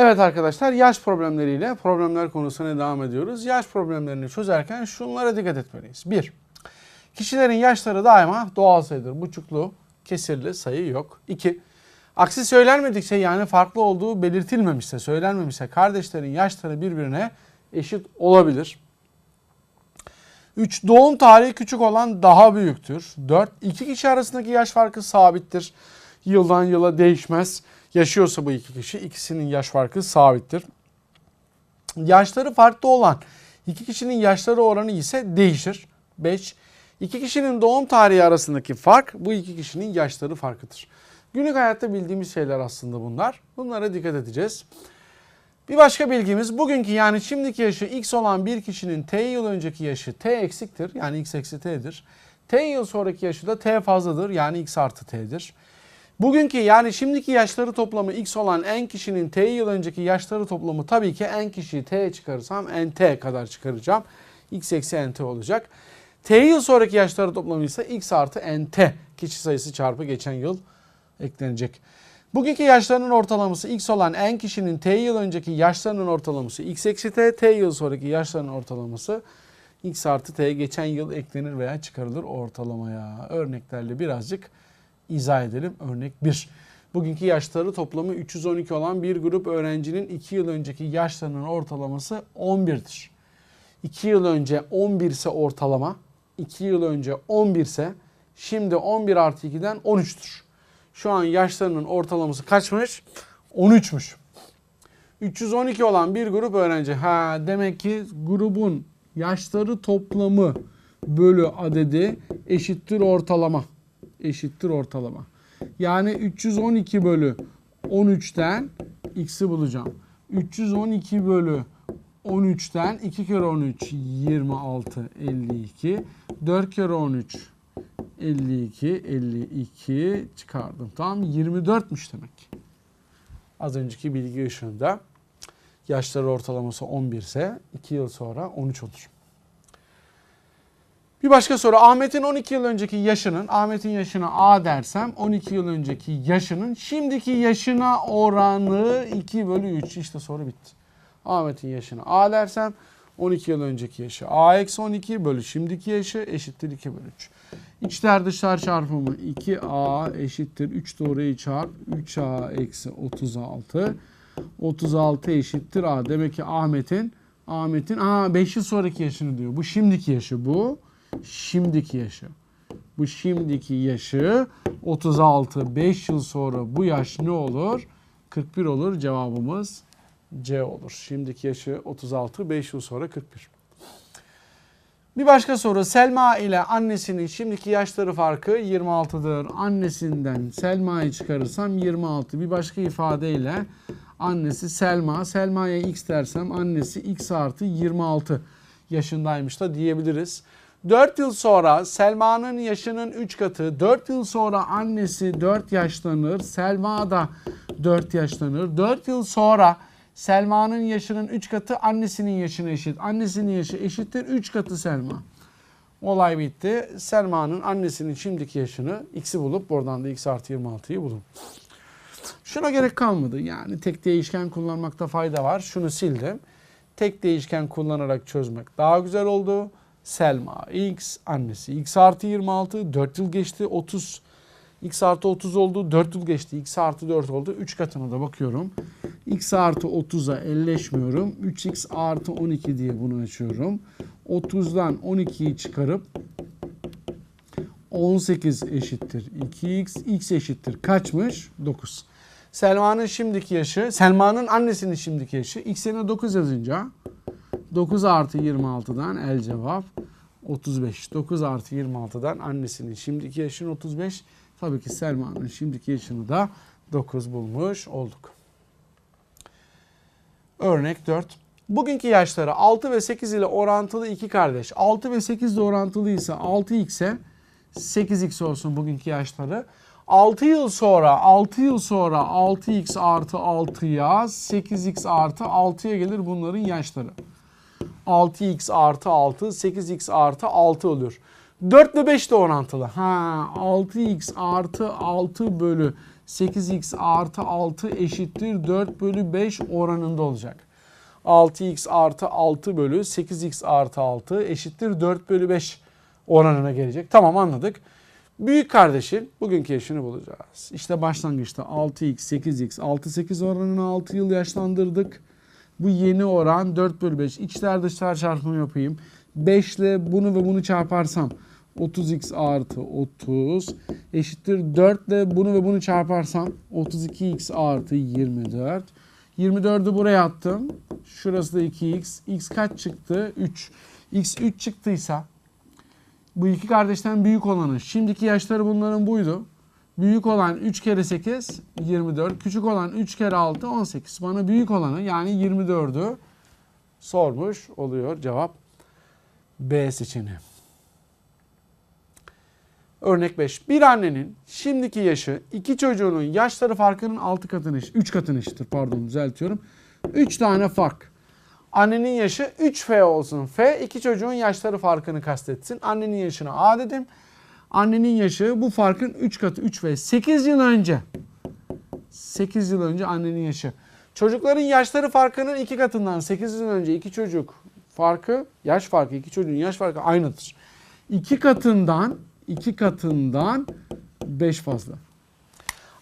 Evet arkadaşlar yaş problemleriyle problemler konusuna devam ediyoruz. Yaş problemlerini çözerken şunlara dikkat etmeliyiz. 1. Kişilerin yaşları daima doğal sayıdır. Buçuklu, kesirli sayı yok. 2. Aksi söylenmedikçe yani farklı olduğu belirtilmemişse, söylenmemişse kardeşlerin yaşları birbirine eşit olabilir. 3. Doğum tarihi küçük olan daha büyüktür. 4. İki kişi arasındaki yaş farkı sabittir. Yıldan yıla değişmez. Yaşıyorsa bu iki kişi ikisinin yaş farkı sabittir. Yaşları farklı olan iki kişinin yaşları oranı ise değişir. 5. İki kişinin doğum tarihi arasındaki fark bu iki kişinin yaşları farkıdır. Günlük hayatta bildiğimiz şeyler aslında bunlar. Bunlara dikkat edeceğiz. Bir başka bilgimiz bugünkü yani şimdiki yaşı x olan bir kişinin t yıl önceki yaşı t eksiktir yani x eksi t'dir. T yıl sonraki yaşı da t fazladır yani x artı t'dir. Bugünkü yani şimdiki yaşları toplamı x olan n kişinin t yıl önceki yaşları toplamı tabii ki n kişiyi t çıkarırsam nt kadar çıkaracağım. x eksi nt olacak. T yıl sonraki yaşları toplamı ise x artı nt kişi sayısı çarpı geçen yıl eklenecek. Bugünkü yaşlarının ortalaması x olan n kişinin t yıl önceki yaşlarının ortalaması x eksi t, t yıl sonraki yaşlarının ortalaması x artı t geçen yıl eklenir veya çıkarılır ortalamaya. Örneklerle birazcık izah edelim. Örnek 1. Bugünkü yaşları toplamı 312 olan bir grup öğrencinin 2 yıl önceki yaşlarının ortalaması 11'dir. 2 yıl önce 11 ise ortalama, 2 yıl önce 11 ise şimdi 11 artı 2'den 13'tür. Şu an yaşlarının ortalaması kaçmış? 13'müş. 312 olan bir grup öğrenci. Ha demek ki grubun yaşları toplamı bölü adedi eşittir ortalama. Eşittir ortalama. Yani 312 bölü 13'ten x'i bulacağım. 312 bölü 13'ten 2 kere 13 26 52 4 kere 13 52 52 çıkardım. Tamam 24'müş demek. Az önceki bilgi ışığında yaşları ortalaması 11 ise 2 yıl sonra 13 olur. Bir başka soru. Ahmet'in 12 yıl önceki yaşının, Ahmet'in yaşına A dersem 12 yıl önceki yaşının şimdiki yaşına oranı 2 bölü 3. İşte soru bitti. Ahmet'in yaşına A dersem 12 yıl önceki yaşı A eksi 12 bölü şimdiki yaşı eşittir 2 bölü 3. İçler dışlar çarpımı 2A eşittir 3 doğruyu çarp 3A eksi 36. 36 eşittir A. Demek ki Ahmet'in Ahmet'in aa 5 yıl sonraki yaşını diyor. Bu şimdiki yaşı bu. Şimdiki yaşı. Bu şimdiki yaşı 36 5 yıl sonra bu yaş ne olur? 41 olur. Cevabımız C olur. Şimdiki yaşı 36 5 yıl sonra 41. Bir başka soru. Selma ile annesinin şimdiki yaşları farkı 26'dır. Annesinden Selma'yı çıkarırsam 26. Bir başka ifadeyle annesi Selma. Selma'ya x dersem annesi x artı 26 yaşındaymış da diyebiliriz. 4 yıl sonra Selma'nın yaşının 3 katı, 4 yıl sonra annesi 4 yaşlanır, Selma da 4 yaşlanır. 4 yıl sonra Selma'nın yaşının 3 katı annesinin yaşına eşit. Annesinin yaşı eşittir 3 katı Selma. Olay bitti. Selma'nın annesinin şimdiki yaşını x'i bulup buradan da x artı 26'yı bulun. Şuna gerek kalmadı. Yani tek değişken kullanmakta fayda var. Şunu sildim. Tek değişken kullanarak çözmek daha güzel oldu. Selma x annesi x artı 26 4 yıl geçti 30 x artı 30 oldu 4 yıl geçti. X artı 4 oldu. 3 katına da bakıyorum. X artı 30'a elleşmiyorum. 3x artı 12 diye bunu açıyorum. 30'dan 12'yi çıkarıp 18 eşittir 2x x. Eşittir kaçmış? 9 Selma'nın şimdiki yaşı Selma'nın annesinin şimdiki yaşı x yerine 9 yazınca 9 artı 26'dan el cevap 35. 9 artı 26'dan annesinin şimdiki yaşını 35. Tabii ki Selma'nın şimdiki yaşını da 9 bulmuş olduk. Örnek 4. Bugünkü yaşları 6 ve 8 ile orantılı iki kardeş. 6 ve 8 ile orantılıysa 6x'e 8x olsun bugünkü yaşları. 6 yıl sonra 6 yıl sonra 6x artı 6'ya 8x artı 6'ya gelir bunların yaşları. 6x artı 6 8x artı 6 olur. 4 ile 5 de orantılı. Ha 6x artı 6 bölü 8x artı 6 eşittir 4 bölü 5 oranında olacak. 6x artı 6 bölü 8x artı 6 eşittir 4 bölü 5 oranına gelecek. Tamam anladık. Büyük kardeşin bugünkü yaşını bulacağız. İşte başlangıçta 6x, 8x, 6, 8 oranını 6 yıl yaşlandırdık. Bu yeni oran 4 bölü 5. İçler dışlar çarpımı yapayım. 5 ile bunu ve bunu çarparsam 30x artı 30 eşittir 4 ile bunu ve bunu çarparsam 32x artı 24. 24'ü buraya attım. Şurası da 2x. x kaç çıktı? 3. x 3 çıktıysa bu iki kardeşten büyük olanı şimdiki yaşları bunların buydu. Büyük olan 3 kere 8 24. Küçük olan 3 kere 6 18. Bana büyük olanı yani 24'ü sormuş oluyor cevap B seçeneği. Örnek 5. Bir annenin şimdiki yaşı iki çocuğunun yaşları farkının 6 katını, 3 katını eşittir. Pardon düzeltiyorum. 3 tane fark. Annenin yaşı 3F olsun. F iki çocuğun yaşları farkını kastetsin. Annenin yaşına A dedim. Annenin yaşı bu farkın 3 katı 3F. 8 yıl önce. 8 yıl önce annenin yaşı. Çocukların yaşları farkının 2 katından 8 yıl önce iki çocuk farkı, yaş farkı, iki çocuğun yaş farkı aynıdır. 2 katından 2 katından 5 fazla.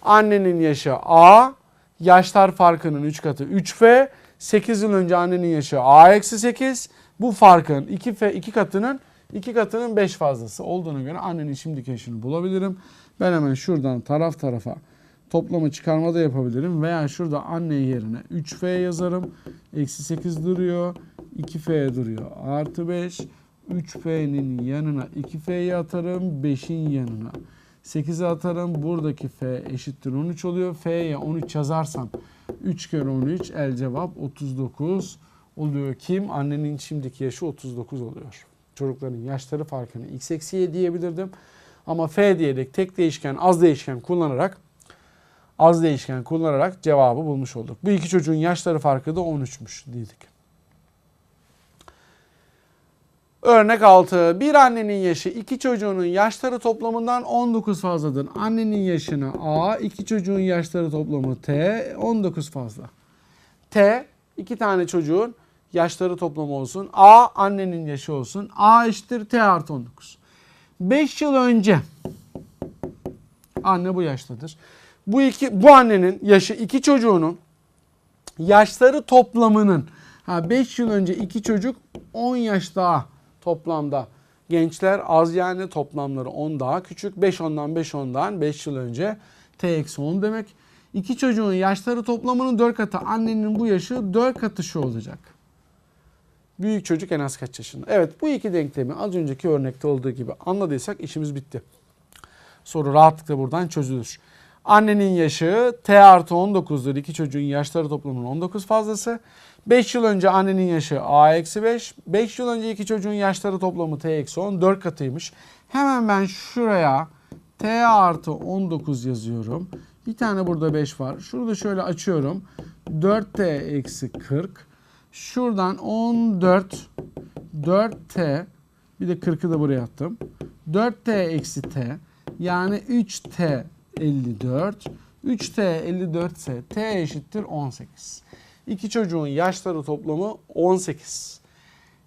Annenin yaşı A, yaşlar farkının 3 katı 3F. 8 yıl önce annenin yaşı A-8. Bu farkın 2, F, 2 katının 2 katının 5 fazlası olduğuna göre annenin şimdiki yaşını bulabilirim. Ben hemen şuradan taraf tarafa toplamı çıkarma da yapabilirim. Veya şurada anne yerine 3F yazarım. Eksi 8 duruyor. 2F duruyor. Artı 5. 3F'nin yanına 2F'yi atarım. 5'in yanına 8'i atarım. Buradaki F eşittir 13 oluyor. F'ye 13 yazarsam 3 kere 13 el cevap 39 oluyor. Kim? Annenin şimdiki yaşı 39 oluyor. Çocukların yaşları farkını x eksi y diyebilirdim. Ama f diyerek tek değişken az değişken kullanarak az değişken kullanarak cevabı bulmuş olduk. Bu iki çocuğun yaşları farkı da 13'müş dedik. Örnek 6. Bir annenin yaşı iki çocuğunun yaşları toplamından 19 fazladır. Annenin yaşına A, iki çocuğun yaşları toplamı T, 19 fazla. T, iki tane çocuğun yaşları toplamı olsun. A, annenin yaşı olsun. A eşittir T artı 19. 5 yıl önce anne bu yaştadır. Bu iki bu annenin yaşı iki çocuğunun yaşları toplamının ha 5 yıl önce iki çocuk 10 yaş daha toplamda. Gençler az yani toplamları 10 daha küçük. 5 ondan 5 ondan 5 yıl önce t eksi 10 demek. İki çocuğun yaşları toplamının 4 katı. Annenin bu yaşı 4 katı şu olacak. Büyük çocuk en az kaç yaşında? Evet bu iki denklemi az önceki örnekte olduğu gibi anladıysak işimiz bitti. Soru rahatlıkla buradan çözülür. Annenin yaşı T artı 19'dur. İki çocuğun yaşları toplamının 19 fazlası. 5 yıl önce annenin yaşı A eksi 5. 5 yıl önce iki çocuğun yaşları toplamı T eksi 10. 4 katıymış. Hemen ben şuraya T artı 19 yazıyorum. Bir tane burada 5 var. Şurada şöyle açıyorum. 4T eksi 40. Şuradan 14 4T bir de 40'ı da buraya attım. 4T eksi T yani 3T 54. 3T 54 ise T eşittir 18. İki çocuğun yaşları toplamı 18.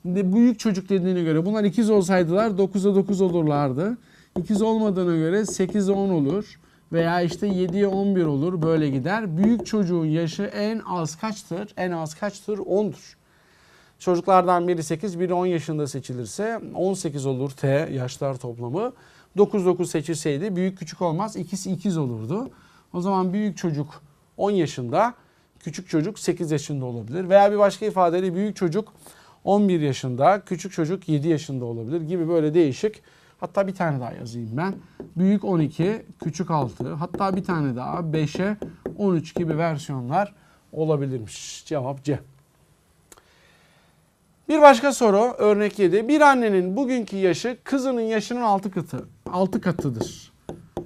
Şimdi büyük çocuk dediğine göre bunlar ikiz olsaydılar 9'a 9 olurlardı. İkiz olmadığına göre 8'e 10 olur. Veya işte 7'ye 11 olur böyle gider. Büyük çocuğun yaşı en az kaçtır? En az kaçtır? 10'dur. Çocuklardan biri 8, biri 10 yaşında seçilirse 18 olur T yaşlar toplamı. 9-9 seçilseydi büyük küçük olmaz. İkisi ikiz olurdu. O zaman büyük çocuk 10 yaşında, küçük çocuk 8 yaşında olabilir. Veya bir başka ifadeyle büyük çocuk 11 yaşında, küçük çocuk 7 yaşında olabilir gibi böyle değişik. Hatta bir tane daha yazayım ben. Büyük 12, küçük 6. Hatta bir tane daha 5'e 13 gibi versiyonlar olabilirmiş. Cevap C. Bir başka soru örnek 7. Bir annenin bugünkü yaşı kızının yaşının 6 katı. 6 katıdır.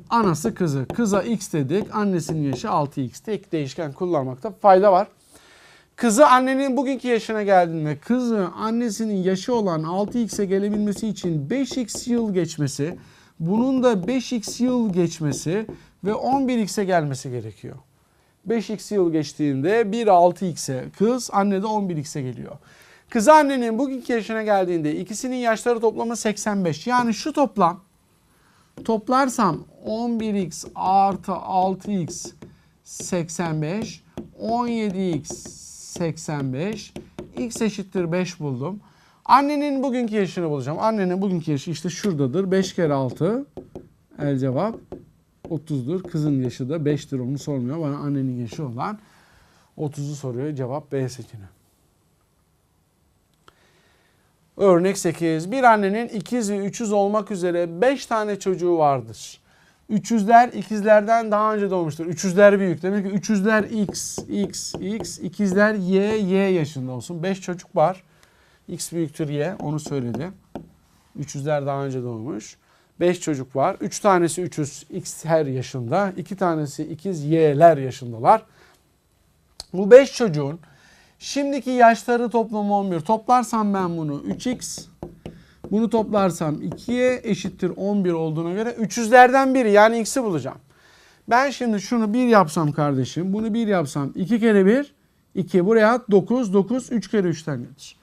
Anası kızı. Kıza x dedik. Annesinin yaşı 6x. Tek değişken kullanmakta fayda var. Kızı annenin bugünkü yaşına geldiğinde kızı annesinin yaşı olan 6x'e gelebilmesi için 5x yıl geçmesi, bunun da 5x yıl geçmesi ve 11x'e gelmesi gerekiyor. 5x yıl geçtiğinde 1 6x'e kız anne de 11x'e geliyor. Kız annenin bugünkü yaşına geldiğinde ikisinin yaşları toplamı 85. Yani şu toplam toplarsam 11x artı 6x 85 17x 85 x eşittir 5 buldum. Annenin bugünkü yaşını bulacağım. Annenin bugünkü yaşı işte şuradadır. 5 kere 6 el cevap 30'dur. Kızın yaşı da 5'tir onu sormuyor. Bana annenin yaşı olan 30'u soruyor. Cevap B seçeneği. Örnek 8. Bir annenin ikiz ve üçüz olmak üzere 5 tane çocuğu vardır. Üçüzler ikizlerden daha önce doğmuştur. Üçüzler büyük. Demek ki üçüzler x, x, x, ikizler y, y yaşında olsun. 5 çocuk var. x büyüktür y onu söyledi. Üçüzler daha önce doğmuş. 5 çocuk var. 3 tanesi üçüz x her yaşında. 2 tanesi ikiz y'ler yaşındalar. Bu 5 çocuğun şimdiki yaşları toplamı 11. Toplarsam ben bunu 3x bunu toplarsam 2'ye eşittir 11 olduğuna göre 300'lerden biri yani x'i bulacağım. Ben şimdi şunu 1 yapsam kardeşim. Bunu 1 yapsam 2 kere 1 2 buraya at 9 9 3 kere 3'ten gelir.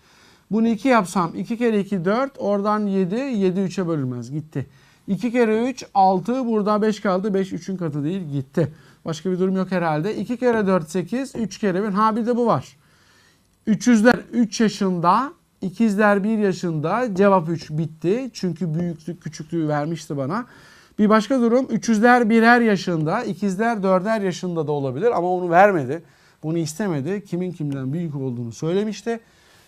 Bunu 2 yapsam 2 kere 2 4 oradan 7 7 3'e bölünmez gitti. 2 kere 3 6 burada 5 kaldı 5 3'ün katı değil gitti. Başka bir durum yok herhalde. 2 kere 4 8 3 kere 1 ha bir de bu var. 300'ler 3 yaşında, ikizler 1 yaşında. Cevap 3 bitti. Çünkü büyüklük küçüklüğü vermişti bana. Bir başka durum 300'ler birer yaşında, ikizler 4'er yaşında da olabilir ama onu vermedi. Bunu istemedi. Kimin kimden büyük olduğunu söylemişti.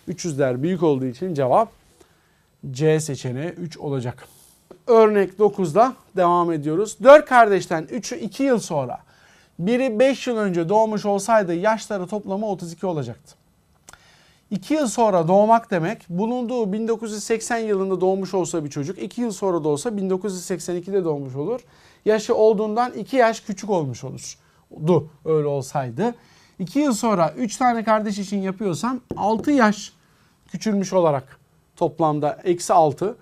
300'ler büyük olduğu için cevap C seçeneği 3 olacak. Örnek 9'da devam ediyoruz. 4 kardeşten 3'ü 2 yıl sonra biri 5 yıl önce doğmuş olsaydı yaşları toplamı 32 olacaktı. 2 yıl sonra doğmak demek bulunduğu 1980 yılında doğmuş olsa bir çocuk 2 yıl sonra da olsa 1982'de doğmuş olur. Yaşı olduğundan 2 yaş küçük olmuş olur. Du öyle olsaydı. 2 yıl sonra 3 tane kardeş için yapıyorsam 6 yaş küçülmüş olarak toplamda eksi 6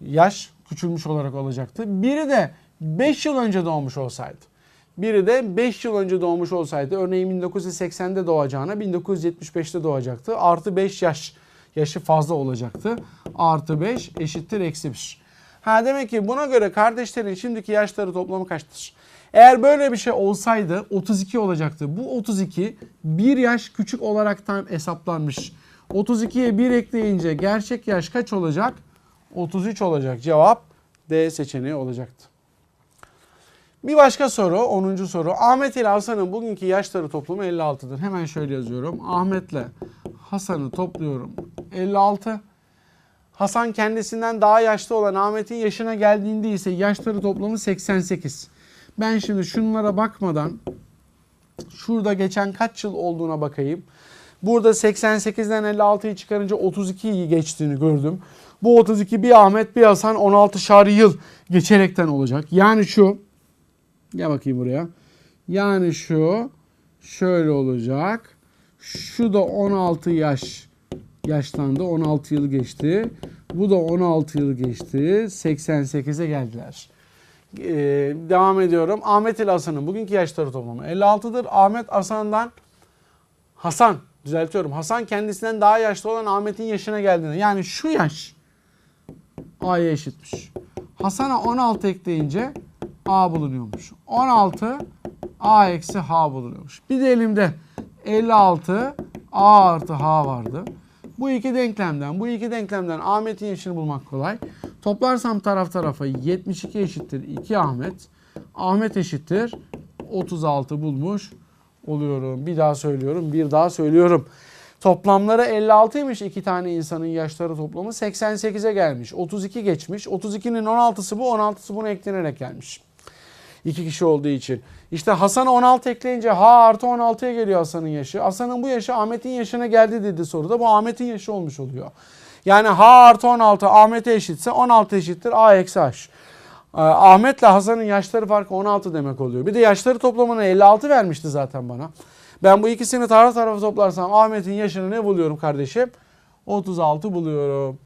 yaş küçülmüş olarak olacaktı. Biri de 5 yıl önce doğmuş olsaydı. Biri de 5 yıl önce doğmuş olsaydı örneğin 1980'de doğacağına 1975'te doğacaktı. Artı 5 yaş yaşı fazla olacaktı. Artı 5 eşittir eksi 1. Ha demek ki buna göre kardeşlerin şimdiki yaşları toplamı kaçtır? Eğer böyle bir şey olsaydı 32 olacaktı. Bu 32 bir yaş küçük olaraktan hesaplanmış. 32'ye 1 ekleyince gerçek yaş kaç olacak? 33 olacak. Cevap D seçeneği olacaktı. Bir başka soru, 10. soru. Ahmet ile Hasan'ın bugünkü yaşları toplamı 56'dır. Hemen şöyle yazıyorum. Ahmet'le Hasan'ı topluyorum. 56. Hasan kendisinden daha yaşlı olan Ahmet'in yaşına geldiğinde ise yaşları toplamı 88. Ben şimdi şunlara bakmadan şurada geçen kaç yıl olduğuna bakayım. Burada 88'den 56'yı çıkarınca 32'yi geçtiğini gördüm. Bu 32 bir Ahmet bir Hasan 16 şari yıl geçerekten olacak. Yani şu Gel bakayım buraya. Yani şu şöyle olacak. Şu da 16 yaş yaşlandı. 16 yıl geçti. Bu da 16 yıl geçti. 88'e geldiler. Ee, devam ediyorum. Ahmet ile Hasan'ın bugünkü yaşları toplamı 56'dır. Ahmet Hasan'dan Hasan düzeltiyorum. Hasan kendisinden daha yaşlı olan Ahmet'in yaşına geldiğinde yani şu yaş A'ya eşitmiş. Hasan'a 16 ekleyince A bulunuyormuş. 16 A eksi H bulunuyormuş. Bir de elimde 56 A artı H vardı. Bu iki denklemden, bu iki denklemden Ahmet'in yaşını bulmak kolay. Toplarsam taraf tarafa 72 eşittir 2 Ahmet. Ahmet eşittir 36 bulmuş oluyorum. Bir daha söylüyorum, bir daha söylüyorum. Toplamları 56'ymış iki tane insanın yaşları toplamı 88'e gelmiş. 32 geçmiş. 32'nin 16'sı bu, 16'sı buna eklenerek gelmiş. İki kişi olduğu için. İşte Hasan'a 16 ekleyince H artı 16'ya geliyor Hasan'ın yaşı. Hasan'ın bu yaşı Ahmet'in yaşına geldi dedi soruda. Bu Ahmet'in yaşı olmuş oluyor. Yani H artı 16 Ahmet'e eşitse 16 eşittir A eksi H. Ee, Ahmet'le Hasan'ın yaşları farkı 16 demek oluyor. Bir de yaşları toplamını 56 vermişti zaten bana. Ben bu ikisini taraf tarafa toplarsam Ahmet'in yaşını ne buluyorum kardeşim? 36 buluyorum.